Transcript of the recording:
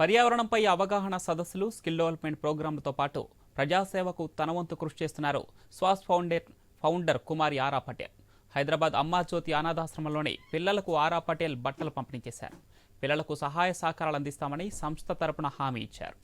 పర్యావరణంపై అవగాహన సదస్సులు స్కిల్ డెవలప్మెంట్ ప్రోగ్రాంలతో పాటు ప్రజాసేవకు తనవంతు కృషి చేస్తున్నారు స్వాస్ ఫౌండర్ ఫౌండర్ కుమారి ఆరా పటేల్. హైదరాబాద్ అమ్మాజ్యోతి అనాథాశ్రమంలోని పిల్లలకు ఆరా పటేల్ బట్టలు పంపిణీ చేశారు. పిల్లలకు సహాయ సహకారాలు అందిస్తామని సంస్థ తరపున హామీ ఇచ్చారు.